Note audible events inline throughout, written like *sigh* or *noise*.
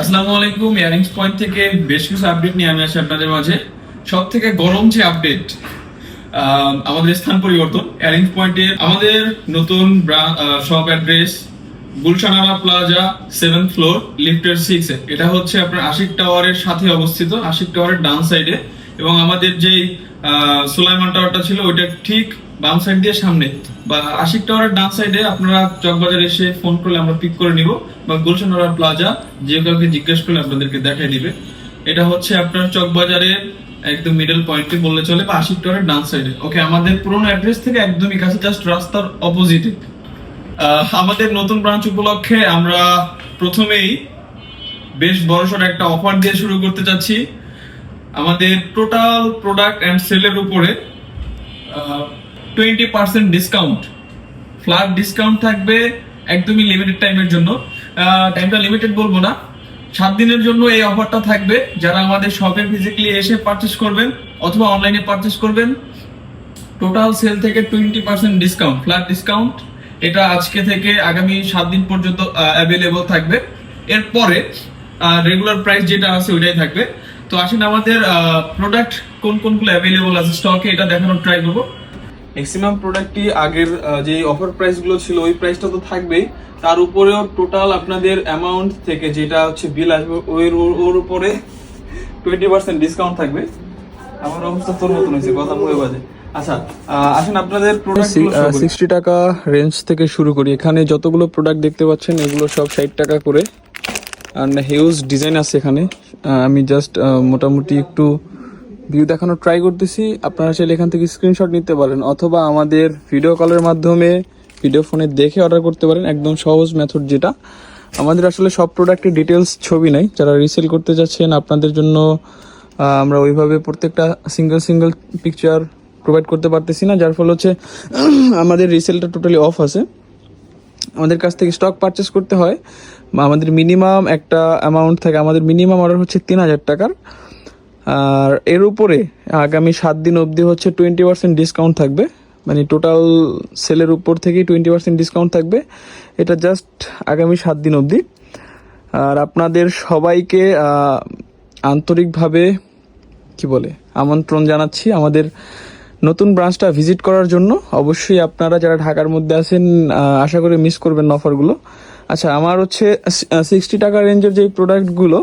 আসসালামু আলাইকুম, earrings point থেকে বেশ কিছু আপডেট নিয়ে আমি আসি আপনাদের মাঝে। সব থেকে গরম যে আপডেট আমাদের স্থান পরিবর্তন, ইয়ারিংস পয়েন্টে আমাদের নতুন shop address Gulshanara plaza seven floor লিফটের সিক্স এটা হচ্ছে আপনার আশিক টাওয়ারের সাথে অবস্থিত, আশিক টাওয়ারের ডান সাইডে এবং আমাদের যেই সুলাইমান টাওয়ারটা ছিল, ওইটা ঠিক বাম সাইড দিয়ে সামনে, বা আশিক টাওয়ারের ডান সাইডে আপনারা চকবাজার এসে ফোন করলে আমরা পিক করে নিব, বা গুলশানারা প্লাজা যে কাউকে জিজ্ঞেস করলে আপনাদেরকে দেখাই দিবে। এটা হচ্ছে আপনার চকবাজারের একদম মিডল পয়েন্টে বললে চলে, বা আশিক টাওয়ারের ডান সাইডে ওকে আমাদের পুরোনো অ্যাড্রেস থেকে একদমই কাছে জাস্ট রাস্তার অপোজিটে আমাদের নতুন ব্রাঞ্চ উপলক্ষে আমরা প্রথমেই বেশ বড়সড় একটা অফার দিয়ে শুরু করতে চাচ্ছি। আমাদের টোটাল প্রোডাক্ট অ্যান্ড সেলের উপরে twenty percent discount flat discount থাকবে একদমই লিমিটেড টাইমের জন্য। টাইমটা লিমিটেড বলব না। সাত দিনের জন্য এই অফারটা থাকবে। যারা আমাদের শপে ফিজিক্যালি এসে পারচেস করবেন অথবা অনলাইনে পারচেস করবেন টোটাল সেল থেকে twenty percent discount flat discount এটা আজকে থেকে আগামী সাত দিন পর্যন্ত অ্যাভেলেবল থাকবে। এরপরে রেগুলার প্রাইস যেটা আছে ওইটাই থাকবে। তো আসেন আমাদের প্রোডাক্ট কোন কোনগুলো অ্যাভেলেবল আছে স্টকে এটা দেখানোর ট্রাই করব। ম্যাক্সিমাম প্রোডাক্টটি আগের যে অফার প্রাইসগুলো ছিল ওই প্রাইসটা তো থাকবেই। তার উপরেও টোটাল আপনাদের অ্যামাউন্ট থেকে যেটা হচ্ছে বিল আসবে ওর ওর- উপরে টোয়েন্টি পার্সেন্ট ডিসকাউন্ট থাকবে। আমার অবস্থা তোর মতন হয়েছে কথা মুখে বাজে। আচ্ছা আসেন আপনাদের সিক্সটি টাকা রেঞ্জ থেকে শুরু করি। এখানে যতগুলো প্রোডাক্ট দেখতে পাচ্ছেন এগুলো সব ষাট টাকা করে। আর হিউজ ডিজাইন আছে এখানে। আমি জাস্ট মোটামুটি একটু ভিউ দেখানোর ট্রাই করতেছি। আপনারা চাইলে এখান থেকে স্ক্রিনশট নিতে পারেন, অথবা আমাদের ভিডিও কলের মাধ্যমে ভিডিও ফোনে দেখে অর্ডার করতে পারেন, একদম সহজ মেথড যেটা। আমাদের আসলে সব প্রোডাক্টের ডিটেলস ছবি নাই, যারা রিসেল করতে যাচ্ছেন, আপনাদের জন্য আমরা ওইভাবে প্রত্যেকটা সিঙ্গেল সিঙ্গেল পিকচার প্রোভাইড করতে পারতেছি না, যার ফলে হচ্ছে *clears throat* আমাদের রিসেলটা টোটালি অফ আছে। আমাদের কাছ থেকে স্টক পারচেস করতে হয় আমাদের মিনিমাম একটা অ্যামাউন্ট থাকে, আমাদের মিনিমাম অর্ডার হচ্ছে তিন হাজার টাকার। আর এর উপরে আগামী সাত দিন অবধি হচ্ছে টোয়েন্টি পার্সেন্ট ডিসকাউন্ট থাকবে। মানে টোটাল সেলের উপর থেকেই টোয়েন্টি পার্সেন্ট ডিসকাউন্ট থাকবে। এটা জাস্ট আগামী সাত দিন অবধি। আর আপনাদের সবাইকে আন্তরিকভাবে কি বলে, আমন্ত্রণ জানাচ্ছি আমাদের নতুন ব্রাঞ্চটা ভিজিট করার জন্য। অবশ্যই আপনারা যারা ঢাকার মধ্যে আছেন আশা করি মিস করবেন অফারগুলো আচ্ছা আমার হচ্ছে সিক্সটি টাকা রেঞ্জের যে প্রোডাক্টগুলো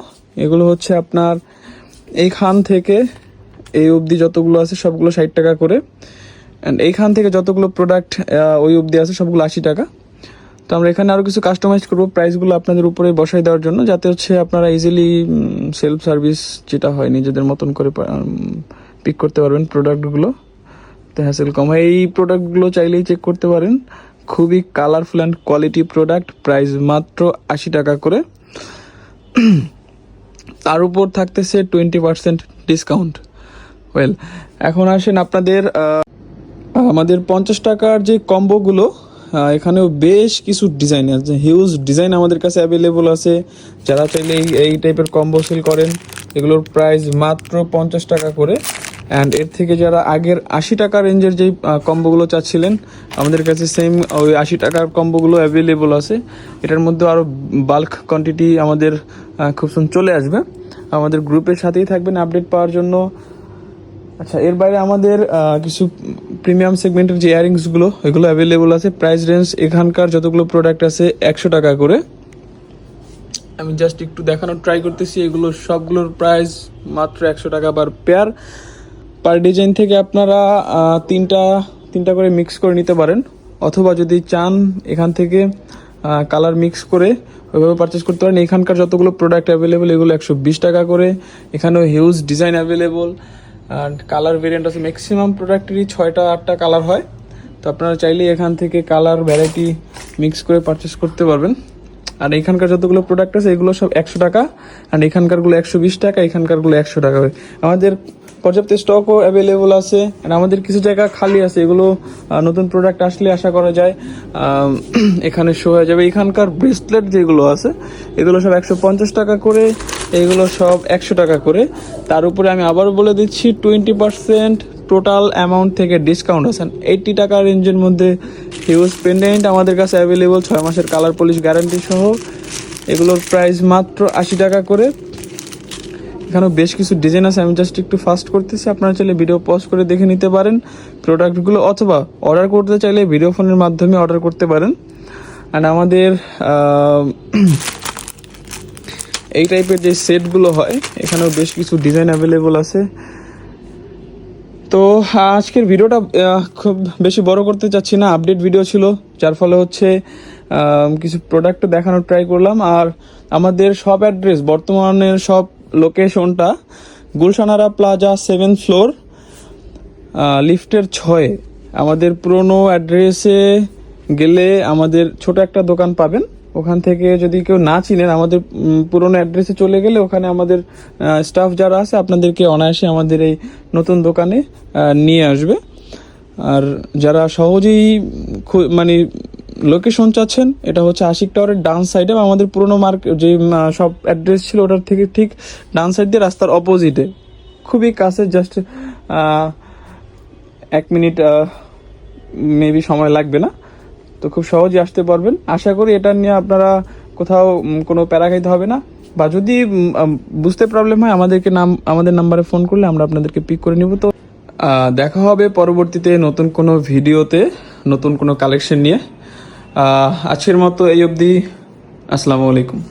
এগুলো হচ্ছে আপনার এইখান থেকে এই অবধি যতগুলো আছে সবগুলো ষাট টাকা করে। অ্যান্ড এইখান থেকে যতগুলো প্রোডাক্ট ওই অবধি আছে সবগুলো আশি টাকা। তো আমরা এখানে আরও কিছু কাস্টমাইজ করব প্রাইসগুলো আপনাদের উপরে বসাই দেওয়ার জন্য, যাতে হচ্ছে আপনারা ইজিলি সেলফ সার্ভিস যেটা হয় নিজেদের মতন করে পিক করতে পারবেন প্রোডাক্টগুলো তো হ্যাসেল কম হয়। এই প্রোডাক্টগুলো চাইলেই চেক করতে পারেন। খুবই colourful and quality product price মাত্র আশি টাকা করে। তার উপর থাকতেছে টোয়েন্টি পার্সেন্ট ডিসকাউন্ট ওয়েল এখন আসেন আপনাদের আমাদের পঞ্চাশ টাকার যে কম্বোগুলো এখানেও বেশ কিছু ডিজাইন আছে হিউজ ডিজাইন আমাদের কাছে অ্যাভেলেবল আছে। যারা চাইলে এই টাইপের কম্বো সেল করেন, এগুলোর প্রাইস মাত্র পঞ্চাশ টাকা করে। অ্যান্ড এর থেকে যারা আগের আশি টাকা রেঞ্জের যেই কম্বোগুলো চাচ্ছিলেন, আমাদের কাছে সেম ওই আশি টাকার কম্বোগুলো অ্যাভেলেবল আছে। এটার মধ্যে আরও বাল্ক কোয়ান্টিটি আমাদের খুব সুন্দর চলে আসবে। আমাদের গ্রুপের সাথেই থাকবেন আপডেট পাওয়ার জন্য। আচ্ছা এর বাইরে আমাদের কিছু প্রিমিয়াম সেগমেন্টের যে ইয়ারিংসগুলো এগুলো অ্যাভেলেবল আছে। প্রাইস রেঞ্জ এখানকার যতগুলো প্রোডাক্ট আছে, একশো টাকা করে। আমি জাস্ট একটু দেখানোর ট্রাই করতেছি, এগুলো সবগুলোর প্রাইস মাত্র একশো টাকা পার পেয়ার পার ডিজাইন থেকে আপনারা তিনটা তিনটা করে মিক্স করে নিতে পারেন। অথবা যদি চান এখান থেকে কালার মিক্স করে ওইভাবে পারচেস করতে পারেন। এখানকার যতগুলো প্রোডাক্ট অ্যাভেলেবল এগুলো একশো বিশ টাকা করে। এখানেও huge design available and colour variant আছে। ম্যাক্সিমাম প্রোডাক্টেরই ছয়টা, আটটা কালার হয়। তো আপনারা চাইলেই এখান থেকে কালার ভ্যারাইটি মিক্স করে পারচেস করতে পারবেন। আর এখানকার যতগুলো প্রোডাক্ট আছে, এগুলো সব একশো টাকা। আর এখানকারগুলো একশো বিশ টাকা, এখানকারগুলো একশো টাকা। আমাদের পর্যাপ্ত স্টকও অ্যাভেলেবল আছে আর আমাদের কিছু জায়গা খালি আছে, এগুলো নতুন প্রোডাক্ট আসলে আশা করা যায় *clears throat* এখানে শো হয়ে যাবে। এখানকার ব্রেসলেট যেগুলো আছে, এগুলো সব একশো পঞ্চাশ টাকা করে, এগুলো সব একশো টাকা করে। তার উপরে আমি আবারও বলে দিচ্ছি টোয়েন্টি পার্সেন্ট টোটাল অ্যামাউন্ট থেকে ডিসকাউন্ট আছে। এইটটি টাকা রেঞ্জের মধ্যে হিউজ পেন্ডেন্ট আমাদের কাছে অ্যাভেলেবল ছয় মাসের কালার পলিশ গ্যারান্টি সহ। এগুলোর প্রাইস মাত্র আশি টাকা করে। এখানেও বেশ কিছু ডিজাইন আছে, আমি জাস্ট একটু ফাস্ট করতেছি, আপনারা চাইলে ভিডিও পজ করে দেখে নিতে পারেন প্রোডাক্টগুলো অথবা অর্ডার করতে চাইলে ভিডিও ফোনের মাধ্যমে অর্ডার করতে পারেন। অ্যান্ড আমাদের *clears throat* এই টাইপের যে সেটগুলো হয়, এখানেও বেশ কিছু ডিজাইন অ্যাভেলেবল আছে। তো, আজকের ভিডিওটা খুব বেশি বড় করতে চাচ্ছি না আপডেট ভিডিও ছিল, যার ফলে হচ্ছে কিছু প্রোডাক্ট দেখানোর ট্রাই করলাম। আর আমাদের সব অ্যাড্রেস বর্তমানের সব লোকেশনটা গুলশানারা প্লাজা সেভেন ফ্লোর লিফটের ছয়ে। আমাদের পুরনো অ্যাড্রেসে গেলে আমাদের ছোট একটা দোকান পাবেন। ওখান থেকে যদি কেউ না চিনেন, আমাদের পুরনো অ্যাড্রেসে চলে গেলে ওখানে আমাদের স্টাফ যারা আছে, আপনাদেরকে অনায়াসে আমাদের এই নতুন দোকানে নিয়ে আসবে। আর যারা সহজেই মানে লোকেশন চাচ্ছেন, এটা হচ্ছে আশিক টাওয়ারের ডান সাইডে আমাদের পুরনো মার্কেট যে সব অ্যাড্রেস ছিল, ওটার থেকে ঠিক ডান সাইড দিয়ে রাস্তার অপোজিটে খুবই কাছে জাস্ট এক মিনিট মেবি সময় লাগবে না। তো খুব সহজে আসতে পারবেন। আশা করি এটা নিয়ে আপনারা কোথাও কোনো প্যারা খাইতে হবে না। বা যদি বুঝতে প্রবলেম হয়, আমাদেরকে নাম, আমাদের নাম্বারে ফোন করলে আমরা আপনাদেরকে পিক করে নিব। তো দেখা হবে পরবর্তীতে নতুন কোনো ভিডিওতে নতুন কোনো কালেকশন নিয়ে। আজকের মতো এই অবধি। আসসালামু আলাইকুম।